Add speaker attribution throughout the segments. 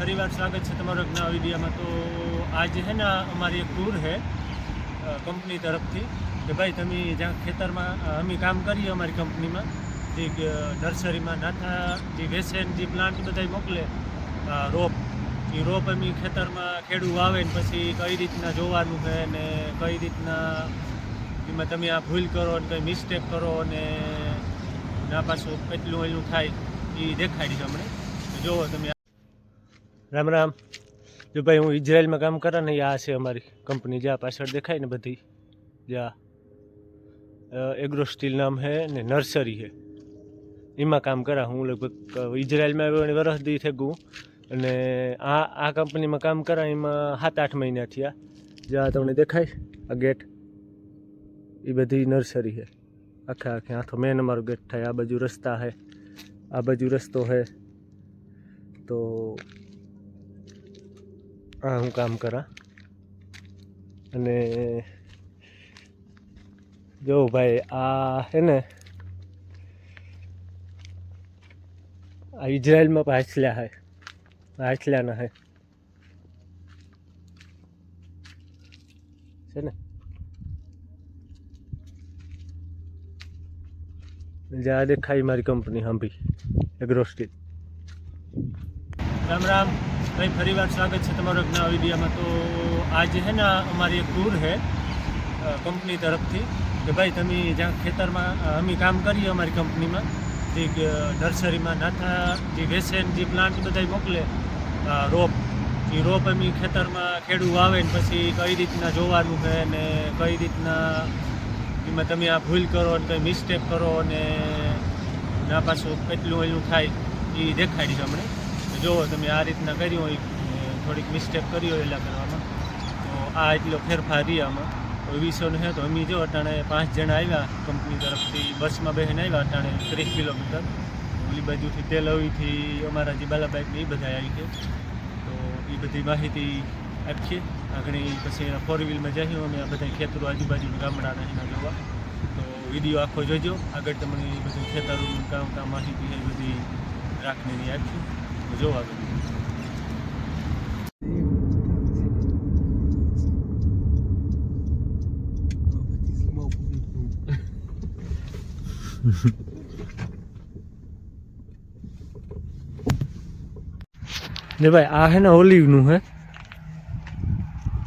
Speaker 1: ફરીવાર સ્વાગત છે તમારો એક નવા વિડીયોમાં તો આજે છે ને અમારી એક ટૂર છે કંપની તરફથી. કે ભાઈ, તમે જ્યાં ખેતરમાં અમે કામ કરીએ અમારી કંપનીમાં જે નર્સરીમાં, નાથા જે વેસેન જે પ્લાન્ટ બધા મોકલે રોપ. એ રોપ અમે ખેતરમાં ખેડૂ વાવે ને પછી કઈ રીતના જોવાનું છે ને કઈ રીતના એમાં તમે આ ભૂલ કરો ને કંઈ મિસ્ટેક કરો ને ના પાછું કેટલું એનું થાય, એ દેખાડી હમણે તો જોવો તમે રામ રામ. જો ભાઈ, હું ઇઝરાયલમાં કામ કરા ને આ છે અમારી કંપની જ્યાં પાછળ દેખાય ને બધી. જ્યાં એગ્રો સ્ટીલ નામ છે ને નર્સરી છે એમાં કામ કરા. હું લગભગ ઇઝરાયલમાં આવ્યો અને વરસ દી થઈ ગયું. અને આ આ કંપનીમાં કામ કરા, એમાં સાત આઠ મહિના થયા. જ્યાં તમને દેખાય, આ ગેટ એ બધી નર્સરી છે આખે આખે આખો મેન અમારો ગેટ થાય. આ બાજુ રસ્તા છે આ બાજુ રસ્તો છે તો આ હું કામ કરા. અને જો ભાઈ, આ હે ને, આ ઇઝરાયલમાં પાછલા હે, પાછલાના હે. છે ને? જ્યાં દેખાય મારી કંપની હાંભી એગ્રો સ્ટીલ રામ રામ. ભાઈ ફરીવાર સ્વાગત છે તમારો એક નવા તો આજે છે ને અમારી એક ટૂર છે કંપની તરફથી કે ભાઈ, તમે જ્યાં ખેતરમાં અમે કામ કરીએ અમારી કંપનીમાં જે નર્સરીમાં. નાથા જે વેસેન જે પ્લાન્ટ બધા મોકલે રોપ, એ રોપ અમે ખેતરમાં ખેડૂ વાવે ને પછી કઈ રીતના જોવાનું છે ને કઈ રીતના એમાં તમે આ ભૂલ કરો ને કંઈ મિસ્ટેક કરો ને ના પાછું કેટલું એલું થાય, એ દેખાડી હમણે જુઓ તમે આ રીતના કર્યું હોય થોડીક મિસ્ટેક કરી હોય એટલા કરવામાં, તો આ એટલો ફેરફાર રહી આમાં. તો વિષયનો છે તો અમે જો અટાણે પાંચ જણા આવ્યા કંપની તરફથી, બસમાં બેસીને આવ્યા અટાણે ત્રીસ કિલોમીટર. ઓલી બાજુથી તેલવીથી અમારા જે બાલાબાઈકને એ બધા આવી છે તો એ બધી માહિતી આપીએ. આગળ પછી એના ફોર વ્હીલમાં જઈએ અમે આ બધા ખેતરો આજુબાજુના ગામડાના એના જોવા. તો વીડિયો આખો જોજો. આગળ તમને બધું ખેતરોનું કામ કામ માહિતી એ બધી રાખીને આપીશું. જોવા ને ભાઈ આ હે ને ઓલિવનું હે?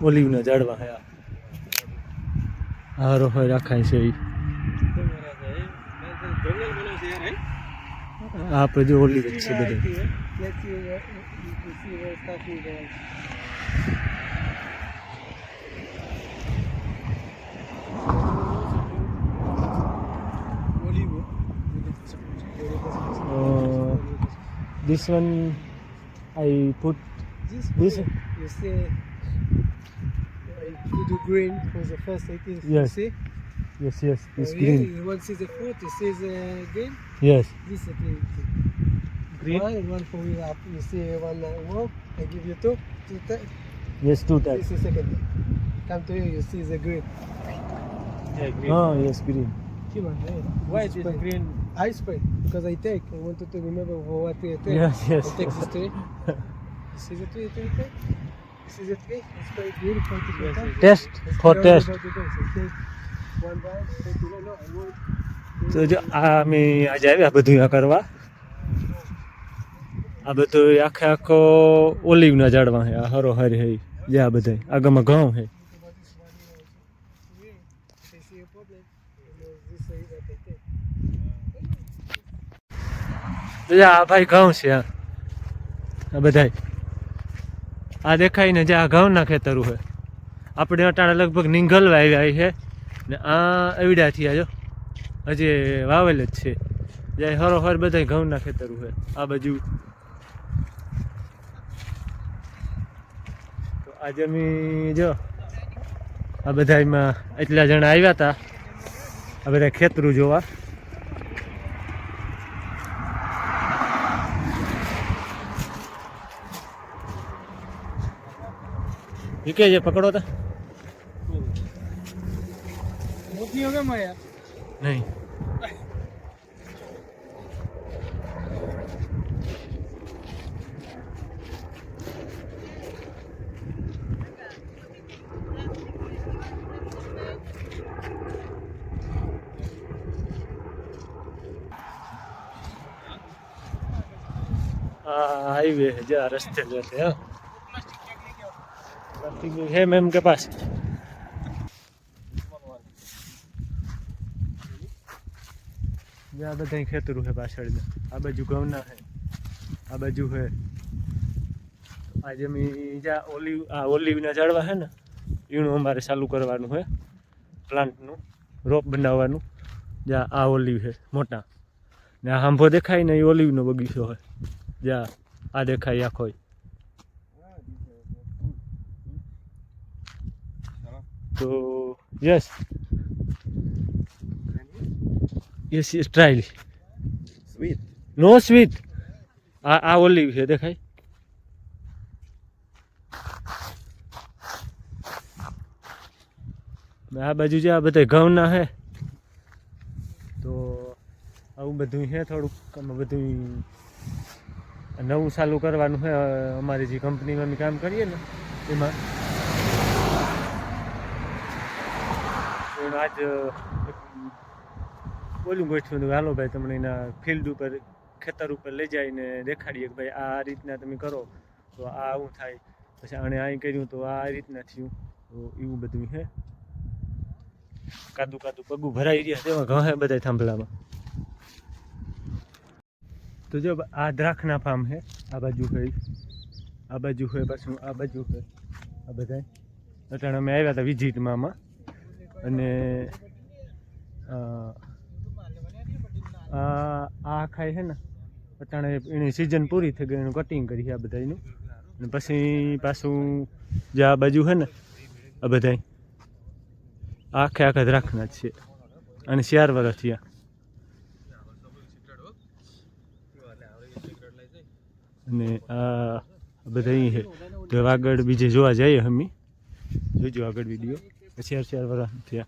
Speaker 1: ઓલિવના ઝાડવા હે આ. હારો હોય રાખાય છે ઈ. આ આપણે જો ઓલી જ છે બધે Uh, this one I put
Speaker 2: This,
Speaker 1: This-
Speaker 2: you see, uh, you do green for the first 18.
Speaker 1: Yes,
Speaker 2: You see?
Speaker 1: Yes yes this
Speaker 2: Oh,
Speaker 1: green
Speaker 2: yeah, you want to see the fruit, you uh, see the green?
Speaker 1: yes
Speaker 2: This is green.
Speaker 1: Green?
Speaker 2: One one for you up. You see one uh, wall, I give you two. two ti-
Speaker 1: yes two types
Speaker 2: This is second. Come to you, you see the green.
Speaker 1: oh yes green
Speaker 2: Come on, hey.
Speaker 1: why
Speaker 2: This
Speaker 1: this
Speaker 2: spray.
Speaker 1: green
Speaker 2: I spray because I take. I wanted to remember for what we take.
Speaker 1: yes yes
Speaker 2: I take this tree. You see the tree, tree, tree? You see the tree? It's very beautiful to
Speaker 1: Yes,
Speaker 2: look
Speaker 1: test
Speaker 2: It's
Speaker 1: for test તો જો આ અમે આજે આવ્યા બધું આ કરવા. આ બધું આખે આખો ઓલિવના ઝાડવા હે હરો હરી હે, જે આ બધા આગળમાં ઘઉં હે. આ ભાઈ ઘઉં છે આ. બધાય. આ દેખાય ને જે આ ઘઉંના ખેતરું છે આપણે અટાણે લગભગ નીંગલવા આવ્યા છે ને આ એવડા થયા જો, હજી વાવેલ જ છે. જાય હરો હર બધા ઘઉંના ખેતરું છે આ બાજુ. તો આ અમે જો, આ બધા એમાં એટલા જણા આવ્યા હતા આ બધા ખેતરું જોવા. વિકે છે પકડો તો.
Speaker 2: नहीं होगा मैं
Speaker 1: यार नहीं हाईवे है जा रस्ते जाते हैं प्लास्टिक है मैम के पास જ્યાં બધા ખેતરું છે પાછળ આ બાજુ ઘઉંના છે આ બાજુ છે આ જમી જ્યાં ઓલિવ આ ઓલિવના ઝાડવા છે ને એનું અમારે ચાલુ કરવાનું છે પ્લાન્ટનું, રોપ બનાવવાનું. જ્યાં આ ઓલિવ છે મોટા. ને આ આંભો દેખાય ને એ ઓલિવનો બગીચો હોય જ્યાં આ દેખાય આખો તો, yes. Yes try
Speaker 2: Sweet.
Speaker 1: No sweet આ આ ઓલી છે દેખાય? આ બાજુ જે આ બધા ઘઉંના છે તો આવું બધું છે થોડુંક. આમાં બધું નવું ચાલુ કરવાનું છે અમારી જે કંપનીમાં અમે કામ કરીએ ને એમાં. આજ બોલું ગોઠવ્યું હતું હાલો ભાઈ, તમને એના ફિલ્ડ ઉપર, ખેતર ઉપર લઈ જઈને દેખાડીએ કે ભાઈ, આ રીતના તમે કરો. તો આ આવું થાય. પછી આણે અહીં કર્યું તો આ રીતના થયું. તો એવું બધું છે કાદુ કાદુ પગું ભરાઈ રહ્યા તેમાં ઘણા બધા થાંભલામાં. તો જો આ દ્રાક્ષના ફાર્મ છે આ બાજુ હોય આ બાજુ હોય પાછું, આ બાજુ હોય આ બધા અટાણે અમે આવ્યા હતા વિઝિટમાં અને આ ખાય છે ને, અટાણે એની સિઝન પૂરી થઈ ગઈ, એનું કટિંગ કરી આ બધાનું અને પછી પાછું જે આ બાજુ છે ને, આ બધાય. આખે આખા જ છે. અને ચાર વર્ષ થયા. અને આ બધા છે. તો આગળ બીજે જોવા જઈએ અમે. જોજો આગળ વીડિયો ચાર ચાર વર્ષ થયા.